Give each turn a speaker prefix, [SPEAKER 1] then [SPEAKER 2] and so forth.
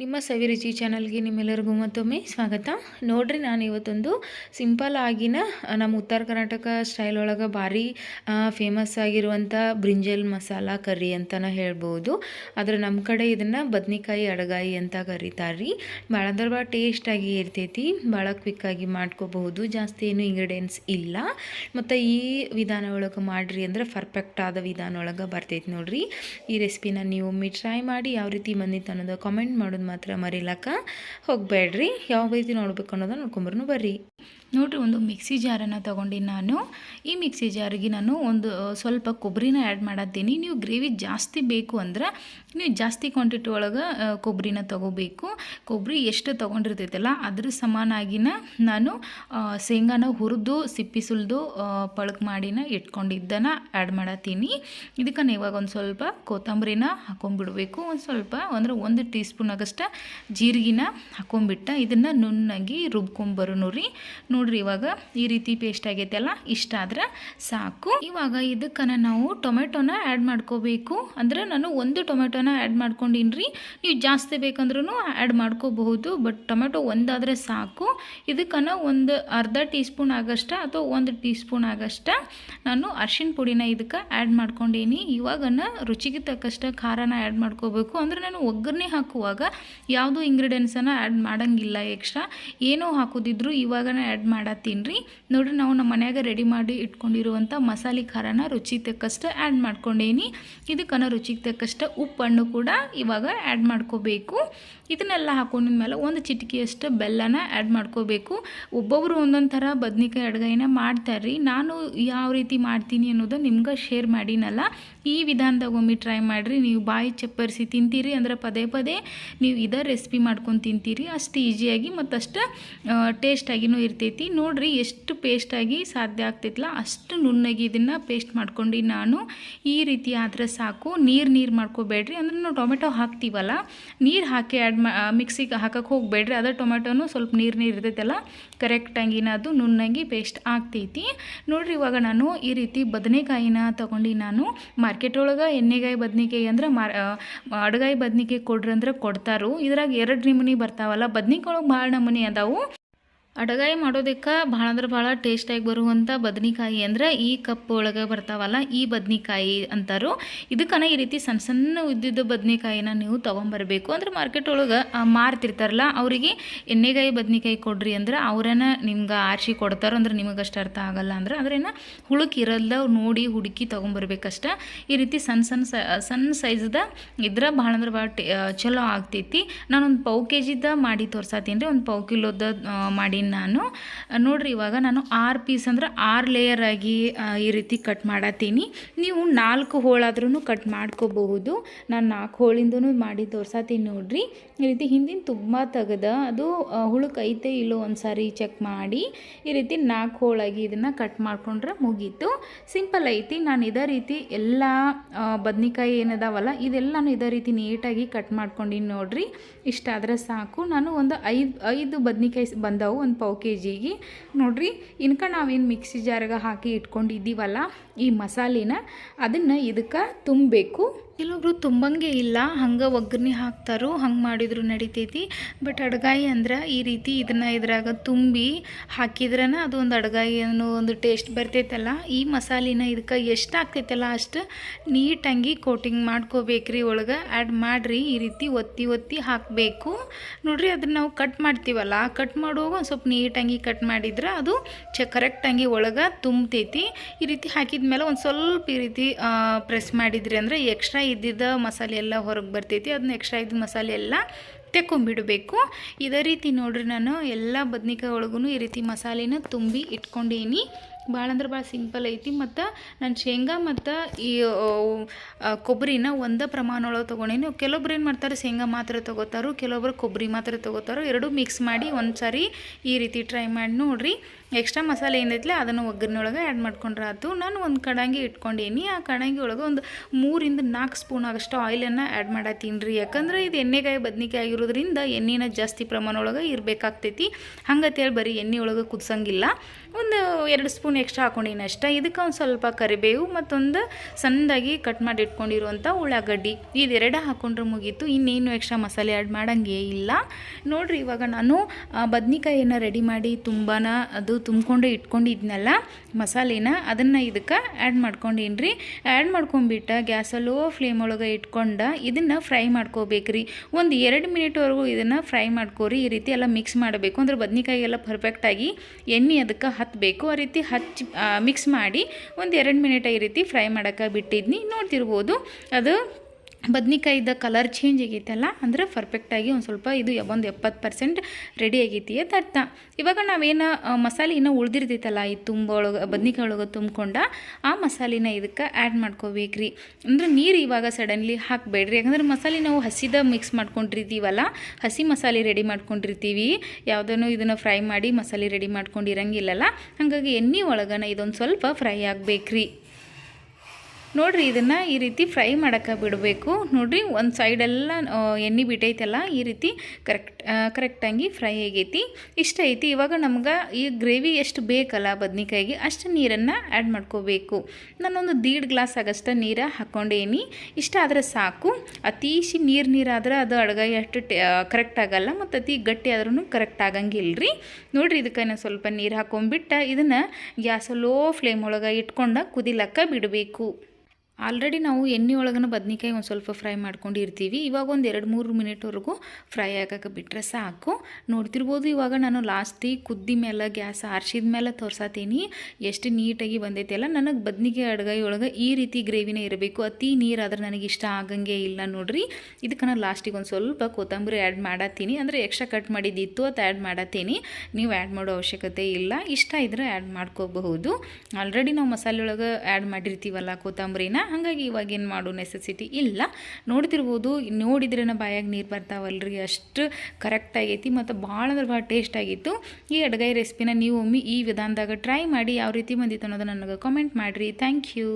[SPEAKER 1] ನಿಮ್ಮ ಸವಿರುಚಿ ಚಾನಲ್ಗೆ ನಿಮ್ಮೆಲ್ಲರಿಗೂ ಮತ್ತೊಮ್ಮೆ ಸ್ವಾಗತ. ನೋಡ್ರಿ ನಾನು ಇವತ್ತೊಂದು ಸಿಂಪಲ್ ಆಗಿನ ನಮ್ಮ ಉತ್ತರ ಕರ್ನಾಟಕ ಸ್ಟೈಲ್ ಒಳಗೆ ಭಾರಿ ಫೇಮಸ್ ಆಗಿರುವಂಥ ಬ್ರಿಂಜಲ್ ಮಸಾಲ ಕರಿ ಅಂತಲೇ ಹೇಳ್ಬೋದು. ಆದರೆ ನಮ್ಮ ಕಡೆ ಇದನ್ನು ಬದ್ನಿಕಾಯಿ ಅಡಗಾಯಿ ಅಂತ ಕರೀತಾರೆ ಭಾಳ ಅಂದ್ರೆ ಭಾಳ ಟೇಸ್ಟಾಗಿ ಇರ್ತೈತಿ ಭಾಳ ಕ್ವಿಕ್ಕಾಗಿ ಮಾಡ್ಕೋಬಹುದು, ಜಾಸ್ತಿ ಏನು ಇಂಗ್ರೀಡಿಯೆಂಟ್ಸ್ ಇಲ್ಲ. ಮತ್ತು ಈ ವಿಧಾನ ಒಳಗೆ ಮಾಡಿರಿ ಅಂದ್ರೆ ಪರ್ಫೆಕ್ಟ್ ಆದ ವಿಧಾನ ಒಳಗೆ ಬರ್ತೈತಿ ನೋಡ್ರಿ. ಈ ರೆಸಿಪಿನ ನೀವು ಒಮ್ಮೆ ಟ್ರೈ ಮಾಡಿ, ಯಾವ ರೀತಿ ಬಂದಿತ್ತು ಅನ್ನೋದು ಕಾಮೆಂಟ್ ಮಾಡೋದು ಮಾತ್ರ ಮರಿಲಾಕ ಹೋಗಬೇಡ್ರಿ. ಯಾವ ರೀತಿ ನೋಡ್ಬೇಕು ಅನ್ನೋದನ್ನ ನೋಡ್ಕೊಂಬರ್ನು ಬರ್ರಿ. ನೋಡ್ರಿ, ಒಂದು ಮಿಕ್ಸಿ ಜಾರನ್ನು ತೊಗೊಂಡಿನಿ ನಾನು. ಈ ಮಿಕ್ಸಿ ಜಾರಿಗೆ ನಾನು ಒಂದು ಸ್ವಲ್ಪ ಕೊಬ್ಬರಿನ ಆ್ಯಡ್ ಮಾಡತ್ತೀನಿ. ನೀವು ಗ್ರೇವಿ ಜಾಸ್ತಿ ಬೇಕು ಅಂದ್ರೆ ನೀವು ಜಾಸ್ತಿ ಕ್ವಾಂಟಿಟಿ ಒಳಗೆ ಕೊಬ್ಬರಿನ ತೊಗೋಬೇಕು. ಕೊಬ್ಬರಿ ಎಷ್ಟು ತೊಗೊಂಡಿರ್ತೈತಲ್ಲ, ಅದ್ರ ಸಮಾನಾಗಿನ ನಾನು ಶೇಂಗಾನ ಹುರಿದು, ಸಿಪ್ಪಿ ಸುಲಿದು ಪಳಕ್ ಮಾಡಿನ ಇಟ್ಕೊಂಡಿದ್ದನ ಆ್ಯಡ್ ಮಾಡತ್ತೀನಿ. ಇದಕ್ಕೆ ಇವಾಗ ಒಂದು ಸ್ವಲ್ಪ ಕೊತ್ತಂಬರಿನ ಹಾಕೊಂಡ್ಬಿಡ್ಬೇಕು ಒಂದು ಸ್ವಲ್ಪ, ಅಂದ್ರೆ ಒಂದು ಟೀ ಸ್ಪೂನ್ ಆಗಷ್ಟ ಜೀರಿಗೆನ ಹಾಕೊಂಡ್ಬಿಟ್ಟ ಇದನ್ನು ನುಣ್ಣಾಗಿ ರುಬ್ಕೊಂಬರೋನು ರೀ. ನೋಡ್ರಿ ಇವಾಗ ಈ ರೀತಿ ಪೇಸ್ಟ್ ಆಗೈತಲ್ಲ, ಇಷ್ಟ ಆದ್ರೆ ಸಾಕು. ಇವಾಗ ಇದಕ್ಕನ ನಾವು ಟೊಮೆಟೊನ ಆ್ಯಡ್ ಮಾಡ್ಕೋಬೇಕು. ಅಂದ್ರೆ ನಾನು ಒಂದು ಟೊಮೆಟೊನ ಆ್ಯಡ್ ಮಾಡ್ಕೊಂಡಿನ್ರಿ. ನೀವು ಜಾಸ್ತಿ ಬೇಕಂದ್ರೂ ಆ್ಯಡ್ ಮಾಡ್ಕೋಬಹುದು ಬಟ್ ಟೊಮೆಟೊ ಒಂದಾದರೆ ಸಾಕು. ಇದಕ್ಕನ ಒಂದು ಅರ್ಧ ಟೀ ಸ್ಪೂನ್ ಆಗಷ್ಟ ಅಥವಾ ಒಂದು ಟೀ ಸ್ಪೂನ್ ಆಗಷ್ಟ ನಾನು ಅರ್ಶಿಣ ಪುಡಿನ ಇದಕ್ಕೆ ಆ್ಯಡ್ ಮಾಡ್ಕೊಂಡೀನಿ. ಇವಾಗನ ರುಚಿಗೆ ತಕ್ಕಷ್ಟ ಖಾರನ ಆ್ಯಡ್ ಮಾಡ್ಕೋಬೇಕು. ಅಂದರೆ ನಾನು ಒಗ್ಗರಣೆ ಹಾಕುವಾಗ ಯಾವುದೂ ಇಂಗ್ರೀಡಿಯೆಂಟ್ಸನ್ನು ಆ್ಯಡ್ ಮಾಡೋಂಗಿಲ್ಲ ಎಕ್ಸ್ಟ್ರಾ ಏನೋ ಹಾಕೋದಿದ್ರು, ಇವಾಗನ ಆ್ಯಡ್ ಮಾಡತ್ತೀನಿ ರೀ. ನೋಡ್ರಿ ನಾವು ನಮ್ಮ ಮನ್ಯಾಗ ರೆಡಿ ಮಾಡಿ ಇಟ್ಕೊಂಡಿರುವಂಥ ಮಸಾಲೆ ಖಾರನ ರುಚಿ ತಕ್ಕಷ್ಟು ಆ್ಯಡ್ ಮಾಡ್ಕೊಂಡೇನಿ. ಇದಕ್ಕನ ರುಚಿಗೆ ತಕ್ಕಷ್ಟು ಉಪ್ಪನ್ನು ಕೂಡ ಇವಾಗ ಆ್ಯಡ್ ಮಾಡ್ಕೋಬೇಕು. ಇದನ್ನೆಲ್ಲ ಹಾಕೊಂಡಿದ್ಮೇಲೆ ಒಂದು ಚಿಟಿಕೆಯಷ್ಟು ಬೆಲ್ಲನ ಆ್ಯಡ್ ಮಾಡ್ಕೋಬೇಕು. ಒಬ್ಬೊಬ್ಬರು ಒಂದೊಂದು ಥರ ಬದ್ನಿಕಾಯಿ ಅಡುಗೆನ ಮಾಡ್ತಾರೆ ರೀ ನಾನು ಯಾವ ರೀತಿ ಮಾಡ್ತೀನಿ ಅನ್ನೋದು ನಿಮ್ಗೆ ಶೇರ್ ಮಾಡಿನಲ್ಲ. ಈ ವಿಧಾನದಾಗ ಒಮ್ಮೆ ಟ್ರೈ ಮಾಡಿರಿ. ನೀವು ಬಾಯಿ ಚಪ್ಪರಿಸಿ ತಿಂತೀರಿ ಅಂದ್ರೆ ಪದೇ ಪದೇ ನೀವು ಇದೇ ರೆಸಿಪಿ ಮಾಡ್ಕೊಂಡು ತಿಂತೀರಿ. ಅಷ್ಟು ಈಸಿಯಾಗಿ ಮತ್ತಷ್ಟು ಟೇಸ್ಟಾಗಿನೂ ಇರ್ತೈತಿ ನೋಡ್ರಿ ಎಷ್ಟು ಪೇಸ್ಟಾಗಿ ಸಾಧ್ಯ ಆಗ್ತೈತಲ್ಲ ಅಷ್ಟು ನುಣ್ಣಗೆ ಇದನ್ನು ಪೇಸ್ಟ್ ಮಾಡ್ಕೊಂಡು ನಾನು. ಈ ರೀತಿ ಆದರೆ ಸಾಕು. ನೀರು ನೀರು ಮಾಡ್ಕೋಬೇಡ್ರಿ. ಅಂದ್ರೆ ನಾವು ಟೊಮೆಟೊ ಹಾಕ್ತೀವಲ್ಲ, ನೀರು ಹಾಕಿ ಆ್ಯಡ್ ಮಾ ಮಿಕ್ಸಿಗೆ ಹಾಕಕ್ಕೆ ಹೋಗಬೇಡ್ರಿ. ಅದೇ ಟೊಮೆಟೊನು ಸ್ವಲ್ಪ ನೀರು ನೀರು ಇರ್ತೈತಲ್ಲ ಕರೆಕ್ಟಾಗಿನ ಅದು ನುಣ್ಣಗೆ ಪೇಸ್ಟ್ ಆಗ್ತೈತಿ. ನೋಡ್ರಿ ಇವಾಗ ನಾನು ಈ ರೀತಿ ಬದನೆಕಾಯಿನ ತೊಗೊಂಡು ನಾನು ಮಾರ್ಕೆಟ್ ಒಳಗೆ ಎಣ್ಣೆಗಾಯಿ ಬದನೆಕಾಯಿ ಅಂದ್ರೆ ಮಾರ್ ಅಡಗಾಯಿ ಬದನೆಕಾಯಿ ಕೊಡ್ರಿ ಅಂದ್ರೆ ಕೊಡ್ತಾರು. ಇದ್ರಾಗ ಎರಡು ನಮೂನಿ ಬರ್ತಾವಲ್ಲ, ಬದ್ನಿಕಾಯಿ ಒಳಗೆ ಭಾಳ ನಮೂನಿ ಅದಾವು. ಅಡಗಾಯಿ ಮಾಡೋದಕ್ಕೆ ಭಾಳ ಅಂದ್ರೆ ಭಾಳ ಟೇಸ್ಟಾಗಿ ಬರುವಂಥ ಬದನೆಕಾಯಿ ಅಂದ್ರೆ ಈ ಕಪ್ ಒಳಗೆ ಬರ್ತಾವಲ್ಲ, ಈ ಬದನೆಕಾಯಿ ಅಂತಾರು. ಇದಕ್ಕನ ಈ ರೀತಿ ಸಣ್ಣ ಸಣ್ಣ ಉದ್ದಿದ್ದ ಬದನೆಕಾಯಿನ ನೀವು ತೊಗೊಂಬರಬೇಕು. ಅಂದ್ರೆ ಮಾರ್ಕೆಟ್ ಒಳಗೆ ಮಾರ್ತಿರ್ತಾರಲ್ಲ, ಅವರಿಗೆ ಎಣ್ಣೆಗಾಯಿ ಬದನೆಕಾಯಿ ಕೊಡ್ರಿ ಅಂದ್ರೆ ಅವ್ರನ್ನ ನಿಮ್ಗೆ ಆರಿಸಿ ಕೊಡ್ತಾರೋ ಅಂದ್ರೆ ನಿಮಗೆ ಅಷ್ಟು ಅರ್ಥ ಆಗಲ್ಲ ಅಂದ್ರೆ ಅದ್ರೇನ ಹುಳುಕ್ ಇರಲ್ಲ ನೋಡಿ ಹುಡುಕಿ ತೊಗೊಂಬರ್ಬೇಕಷ್ಟ. ಈ ರೀತಿ ಸಣ್ಣ ಸಣ್ಣ ಸಣ್ಣ ಸೈಜ್ದ ಇದ್ರೆ ಭಾಳ ಅಂದ್ರೆ ಭಾಳ ಚಲೋ ಆಗ್ತೈತಿ. ನಾನೊಂದು ಪೌ ಕೆ ಜಿದ ಮಾಡಿ ತೋರ್ಸಾತೀನಿ ರೀ ಒಂದು ಪೌ ಕಿಲೋದ ನಾನು. ನೋಡ್ರಿ, ಇವಾಗ ನಾನು ಆರು ಪೀಸ್ ಅಂದ್ರೆ ಆರು ಲೇಯರ್ ಆಗಿ ಈ ರೀತಿ ಕಟ್ ಮಾಡತ್ತೀನಿ. ನೀವು ನಾಲ್ಕು ಹೋಳಾದ್ರೂ ಕಟ್ ಮಾಡ್ಕೋಬಹುದು. ನಾನು ನಾಲ್ಕು ಹೋಳಿಂದನೂ ಮಾಡಿ ತೋರ್ಸತ್ತೀನಿ ನೋಡ್ರಿ. ಈ ರೀತಿ ಹಿಂದಿನ ತುಂಬ ತೆಗೆದ. ಅದು ಹುಳುಕೈತೆ ಇಲ್ಲೋ ಒಂದು ಸಾರಿ ಚೆಕ್ ಮಾಡಿ. ಈ ರೀತಿ ನಾಲ್ಕು ಹೋಳಾಗಿ ಇದನ್ನು ಕಟ್ ಮಾಡ್ಕೊಂಡ್ರೆ ಮುಗೀತು. ಸಿಂಪಲ್ ಐತಿ. ನಾನು ಇದೇ ರೀತಿ ಎಲ್ಲ ಬದ್ನಿಕಾಯಿ ಏನದಾವಲ್ಲ, ಇದೆಲ್ಲನೂ ಇದೇ ರೀತಿ ನೀಟಾಗಿ ಕಟ್ ಮಾಡ್ಕೊಂಡಿನಿ ನೋಡ್ರಿ. ಇಷ್ಟ ಆದರೆ ಸಾಕು. ನಾನು ಒಂದು ಐದು ಐದು ಬದ್ನಿಕಾಯಿ ಬಂದವು. ಪಾವು ಕೆ ಜಿಗೆ ನೋಡಿರಿ, ಇನ್ಕ ನಾವೇನು ಮಿಕ್ಸಿ ಜಾರಿಗೆ ಹಾಕಿ ಇಟ್ಕೊಂಡಿದ್ದೀವಲ್ಲ ಈ ಮಸಾಲೆನ, ಅದನ್ನು ಇದಕ್ಕೆ ತುಂಬಬೇಕು. ಕೆಲವೊಬ್ರು ತುಂಬಂಗೆ ಇಲ್ಲ, ಹಂಗೆ ಒಗ್ಗರಣೆ ಹಾಕ್ತಾರೋ, ಹಂಗೆ ಮಾಡಿದ್ರು ನಡಿತೈತಿ. ಬಟ್ ಅಡ್ಗಾಯಿ ಅಂದ್ರೆ ಈ ರೀತಿ ಇದನ್ನು ಇದ್ರಾಗ ತುಂಬಿ ಹಾಕಿದ್ರನ ಅದು ಒಂದು ಅಡ್ಗಾಯಿ ಅನ್ನೋ ಒಂದು ಟೇಸ್ಟ್ ಬರ್ತೈತಲ್ಲ. ಈ ಮಸಾಲಿನ ಇದಕ್ಕೆ ಎಷ್ಟು ಆಗ್ತೈತಲ್ಲ ಅಷ್ಟು ನೀಟಾಗಿ ಕೋಟಿಂಗ್ ಮಾಡ್ಕೋಬೇಕ್ರಿ ಒಳಗೆ. ಆ್ಯಡ್ ಮಾಡಿರಿ, ಈ ರೀತಿ ಒತ್ತಿ ಒತ್ತಿ ಹಾಕಬೇಕು. ನೋಡ್ರಿ ಅದನ್ನ ನಾವು ಕಟ್ ಮಾಡ್ತೀವಲ್ಲ ಕಟ್ ಮಾಡುವಾಗ ಒಂದು ಸ್ವಲ್ಪ ನೀಟಾಗಿ ಕಟ್ ಮಾಡಿದ್ರೆ ಅದು ಚ ಕರೆಕ್ಟಾಗಿ ಒಳಗೆ ತುಂಬ್ತೈತಿ. ಈ ರೀತಿ ಹಾಕಿದ ಮೇಲೆ ಒಂದು ಸ್ವಲ್ಪ ಈ ರೀತಿ ಪ್ರೆಸ್ ಮಾಡಿದ್ರಿ ಅಂದರೆ ಎಕ್ಸ್ಟ್ರಾ ಇದ್ದಿದ್ದ ಮಸಾಲೆ ಎಲ್ಲ ಹೊರಗೆ ಬರ್ತೈತಿ, ಅದನ್ನ ಎಕ್ಸ್ಟ್ರಾ ಇದ್ದ ಮಸಾಲೆ ಎಲ್ಲ ತೆಕ್ಕೊಂಬಿಡಬೇಕು. ಇದೇ ರೀತಿ ನೋಡ್ರಿ ನಾನು ಎಲ್ಲ ಬದ್ನಿಕಾಯಿ ಒಳಗೂ ಈ ರೀತಿ ಮಸಾಲೆನ ತುಂಬಿ ಇಟ್ಕೊಂಡೀನಿ. ಭಾಳ ಅಂದ್ರೆ ಭಾಳ ಸಿಂಪಲ್ ಐತಿ ಮತ್ತು ನಾನು ಶೇಂಗಾ ಮತ್ತು ಈ ಕೊಬ್ಬರಿನ ಒಂದೇ ಪ್ರಮಾಣ ಒಳಗೆ ತೊಗೊಂಡೀನಿ. ಕೆಲವೊಬ್ರು ಏನು ಮಾಡ್ತಾರೆ, ಶೇಂಗಾ ಮಾತ್ರ ತೊಗೋತಾರೋ ಕೆಲವೊಬ್ರು ಕೊಬ್ಬರಿ ಮಾತ್ರ ತೊಗೋತಾರೋ. ಎರಡೂ ಮಿಕ್ಸ್ ಮಾಡಿ ಒಂದು ಸಾರಿ ಈ ರೀತಿ ಟ್ರೈ ಮಾಡಿ ನೋಡಿರಿ. ಎಕ್ಸ್ಟ್ರಾ ಮಸಾಲೆ ಏನೈತಿಲ್ಲ ಅದನ್ನು ಒಗ್ಗರಣೆಯೊಳಗೆ ಆ್ಯಡ್ ಮಾಡ್ಕೊಂಡ್ರೆ ಆಯ್ತು ನಾನು ಒಂದು ಕಡಂಗಿ ಇಟ್ಕೊಂಡೇನಿ. ಆ ಕಡಂಗಿ ಒಳಗೆ ಒಂದು ಮೂರಿಂದ ನಾಲ್ಕು ಸ್ಪೂನ್ ಆಗಷ್ಟು ಆಯಿಲನ್ನು ಆ್ಯಡ್ ಮಾಡತ್ತೀನಿ ರೀ ಯಾಕಂದ್ರೆ ಇದು ಎಣ್ಣೆಗಾಯಿ, ಬದ್ನಿಕಾಯಿ ಆಗಿರೋದ್ರಿಂದ ಎಣ್ಣೆನ ಜಾಸ್ತಿ ಪ್ರಮಾಣ ಒಳಗೆ ಇರಬೇಕಾಗ್ತೈತಿ. ಹಂಗತ್ತೇಳಿ ಬರೀ ಎಣ್ಣೆ ಒಳಗೆ ಕುದಿಸಂಗಿಲ್ಲ. ಒಂದು ಎರಡು ಸ್ಪೂನ್
[SPEAKER 2] ಸ್ಪೂನ್ ಎಕ್ಸ್ಟ್ರಾ ಹಾಕೊಂಡಿನಿ. ಅಷ್ಟೇ, ಇದಕ್ಕೆ ಒಂದು ಸ್ವಲ್ಪ ಕರಿಬೇವು ಮತ್ತೊಂದು ಸಣ್ಣದಾಗಿ ಕಟ್ ಮಾಡಿ ಇಟ್ಕೊಂಡಿರುವಂಥ ಉಳ್ಳಾಗಡ್ಡಿ. ಇದೆರಡ ಹಾಕೊಂಡ್ರೆ ಮುಗೀತು. ಇನ್ನೇನು ಎಕ್ಸ್ಟ್ರಾ ಮಸಾಲೆ ಆ್ಯಡ್ ಮಾಡೋಂಗೆ ಇಲ್ಲ. ನೋಡಿರಿ, ಇವಾಗ ನಾನು ಬದ್ನಿಕಾಯಿನ ರೆಡಿ ಮಾಡಿ ತುಂಬಾ ಅದು ತುಂಬಿಕೊಂಡು ಇಟ್ಕೊಂಡಿದ್ನಲ್ಲ, ಮಸಾಲೆನ, ಅದನ್ನು ಇದಕ್ಕೆ ಆ್ಯಡ್ ಮಾಡ್ಕೊಂಡೀನಿ ರೀ ಆ್ಯಡ್ ಮಾಡ್ಕೊಂಡ್ಬಿಟ್ಟು ಗ್ಯಾಸ ಲೋ ಫ್ಲೇಮ್ ಒಳಗೆ ಇಟ್ಕೊಂಡು ಇದನ್ನು ಫ್ರೈ ಮಾಡ್ಕೋಬೇಕ್ರಿ. ಒಂದು ಎರಡು ಮಿನಿಟ್ವರೆಗೂ ಇದನ್ನು ಫ್ರೈ ಮಾಡ್ಕೋರಿ. ಈ ರೀತಿ ಎಲ್ಲ ಮಿಕ್ಸ್ ಮಾಡಬೇಕು. ಅಂದ್ರೆ ಬದ್ನಿಕಾಯಿ ಎಲ್ಲ ಪರ್ಫೆಕ್ಟಾಗಿ ಎಣ್ಣೆ ಅದಕ್ಕೆ ಹತ್ತಬೇಕು ಆ ರೀತಿ ಹಚ್ಚಿ ಮಿಕ್ಸ್ ಮಾಡಿ ಒಂದು ಎರಡು ಮಿನಿಟ್ ಈ ರೀತಿ ಫ್ರೈ ಮಾಡೋಕೆ ಬಿಟ್ಟಿದ್ನಿ. ನೋಡ್ತಿರ್ಬೋದು ಅದು ಬದ್ನಿಕಾಯಿದ ಕಲರ್ ಚೇಂಜ್ ಆಗೈತಲ್ಲ, ಅಂದ್ರೆ ಪರ್ಫೆಕ್ಟಾಗಿ ಒಂದು ಸ್ವಲ್ಪ ಇದು ಒಂದು ಎಪ್ಪತ್ತು ಪರ್ಸೆಂಟ್ ರೆಡಿ ಆಗೈತಿ ಅಂತ ಅರ್ಥ. ಇವಾಗ ನಾವೇನು ಮಸಾಲೆ ಇನ್ನೂ ಉಳ್ದಿರ್ತೈತಲ್ಲ, ಈ ತುಂಬ ಒಳಗೆ, ಬದ್ನಿಕಾಯಿ ಒಳಗೆ ತುಂಬಿಕೊಂಡ, ಆ ಮಸಾಲಿನ ಇದಕ್ಕೆ ಆ್ಯಡ್ ಮಾಡ್ಕೋಬೇಕ್ರಿ. ಅಂದ್ರೆ ನೀರು ಇವಾಗ ಸಡನ್ಲಿ ಹಾಕಬೇಡ್ರಿ. ಯಾಕಂದ್ರೆ ಮಸಾಲೆ ನಾವು ಹಸಿದ ಮಿಕ್ಸ್ ಮಾಡ್ಕೊಂಡಿರ್ತೀವಲ್ಲ, ಹಸಿ ಮಸಾಲೆ ರೆಡಿ ಮಾಡ್ಕೊಂಡಿರ್ತೀವಿ. ಯಾವುದನ್ನು ಇದನ್ನು ಫ್ರೈ ಮಾಡಿ ಮಸಾಲೆ ರೆಡಿ ಮಾಡ್ಕೊಂಡಿರಂಗಿಲ್ಲಲ್ಲ, ಹಾಗಾಗಿ ಎಣ್ಣೆ ಒಳಗನ ಇದೊಂದು ಸ್ವಲ್ಪ ಫ್ರೈ ಆಗಬೇಕ್ರಿ. ನೋಡ್ರಿ, ಇದನ್ನು ಈ ರೀತಿ ಫ್ರೈ ಮಾಡೋಕೆ ಬಿಡಬೇಕು. ನೋಡಿರಿ, ಒಂದು ಸೈಡೆಲ್ಲ ಎಣ್ಣೆ ಬಿಟ್ಟೈತಲ್ಲ, ಈ ರೀತಿ ಕರೆಕ್ಟ್ ಕರೆಕ್ಟಾಗಿ ಫ್ರೈ ಆಗೈತಿ. ಇಷ್ಟ ಐತಿ. ಇವಾಗ ನಮ್ಗೆ ಈ ಗ್ರೇವಿ ಎಷ್ಟು ಬೇಕಲ್ಲ ಬದ್ನಿಕಾಯಿಗೆ, ಅಷ್ಟು ನೀರನ್ನು ಆ್ಯಡ್ ಮಾಡ್ಕೋಬೇಕು. ನಾನೊಂದು ದೀಡ್ ಗ್ಲಾಸ್ ಆಗಷ್ಟು ನೀರು ಹಾಕ್ಕೊಂಡೇನಿ ಇಷ್ಟ ಆದರೆ ಸಾಕು. ಅತೀಶಿ ನೀರು ನೀರಾದ್ರೆ ಅದು ಅಡ್ಗಾಯಿ ಅಷ್ಟು ಕರೆಕ್ಟ್ ಆಗಲ್ಲ, ಮತ್ತು ಅತಿ ಗಟ್ಟಿ ಆದ್ರೂ ಕರೆಕ್ಟ್ ಆಗಂಗಿಲ್ಲ ರೀ ನೋಡ್ರಿ, ಇದಕ್ಕೆ ನಾನು ಸ್ವಲ್ಪ ನೀರು ಹಾಕೊಂಡ್ಬಿಟ್ಟು, ಇದನ್ನು ಗ್ಯಾಸ್ ಲೋ ಫ್ಲೇಮ್ ಒಳಗೆ ಇಟ್ಕೊಂಡು ಕುದಿಲಕ್ಕ ಬಿಡಬೇಕು. ಆಲ್ರೆಡಿ ನಾವು ಎಣ್ಣೆ ಒಳಗನ ಬದ್ನಿಕಾಯಿ ಒಂದು ಸ್ವಲ್ಪ ಫ್ರೈ ಮಾಡ್ಕೊಂಡಿರ್ತೀವಿ ಇವಾಗ ಒಂದು ಎರಡು ಮೂರು ಮಿನಿಟ್ವರೆಗೂ ಫ್ರೈ ಆಗಕ್ಕೆ ಬಿಟ್ಟರೆ ಸಾಕು. ನೋಡ್ತಿರ್ಬೋದು ಇವಾಗ ನಾನು ಲಾಸ್ಟಿಗೆ ಕುದ್ದಿ ಮೇಲೆ ಗ್ಯಾಸ್ ಆರಿಸಿದ ಮೇಲೆ ತೋರ್ಸತ್ತೀನಿ ಎಷ್ಟು ನೀಟಾಗಿ ಬಂದೈತೆ ಅಲ್ಲ. ನನಗೆ ಬದ್ನಿಕಾಯಿ ಅಡ್ಗಾಯಿ ಒಳಗೆ ಈ ರೀತಿ ಗ್ರೇವಿನೇ ಇರಬೇಕು. ಅತಿ ನೀರಾದ್ರೆ ನನಗೆ ಇಷ್ಟ ಆಗಂಗೆ ಇಲ್ಲ ನೋಡ್ರಿ. ಇದಕ್ಕೆ ನಾನು ಲಾಸ್ಟಿಗೆ ಒಂದು ಸ್ವಲ್ಪ ಕೊತ್ತಂಬರಿ ಆ್ಯಡ್ ಮಾಡತ್ತೀನಿ ಅಂದರೆ ಎಕ್ಸ್ಟ್ರಾ ಕಟ್ ಮಾಡಿದ್ದಿತ್ತು ಅದು ಆ್ಯಡ್ ಮಾಡತ್ತೀನಿ ನೀವು ಆ್ಯಡ್ ಮಾಡೋ ಅವಶ್ಯಕತೆ ಇಲ್ಲ. ಇಷ್ಟ ಇದ್ರೆ ಆ್ಯಡ್ ಮಾಡ್ಕೋಬಹುದು. ಆಲ್ರೆಡಿ ನಾವು ಮಸಾಲೆ ಒಳಗೆ ಆ್ಯಡ್ ಮಾಡಿರ್ತೀವಲ್ಲ ಕೊತ್ತಂಬರಿನ. ಹಾಗಾಗಿ ಇವಾಗ ಏನು ಮಾಡೋ ನೆಸೆಸಿಟಿ ಇಲ್ಲ. ನೋಡ್ತಿರ್ಬೋದು ನೋಡಿದ್ರೆ ಬಾಯಾಗ ನೀರು ಬರ್ತಾವಲ್ರಿ, ಅಷ್ಟು ಕರೆಕ್ಟ್ ಆಗೈತಿ ಮತ್ತು ಭಾಳ ಅಂದ್ರೆ ಭಾಳ ಟೇಸ್ಟ್ ಆಗಿತ್ತು. ಈ ಅಡ್ಗಾಯಿ ರೆಸಿಪಿನ ನೀವು ಒಮ್ಮೆ ಈ ವಿಧಾನದಾಗ ಟ್ರೈ ಮಾಡಿ, ಯಾವ ರೀತಿ ಬಂದಿತ್ತು ಅನ್ನೋದು ನನಗೆ ಕಾಮೆಂಟ್ ಮಾಡಿರಿ. Thank you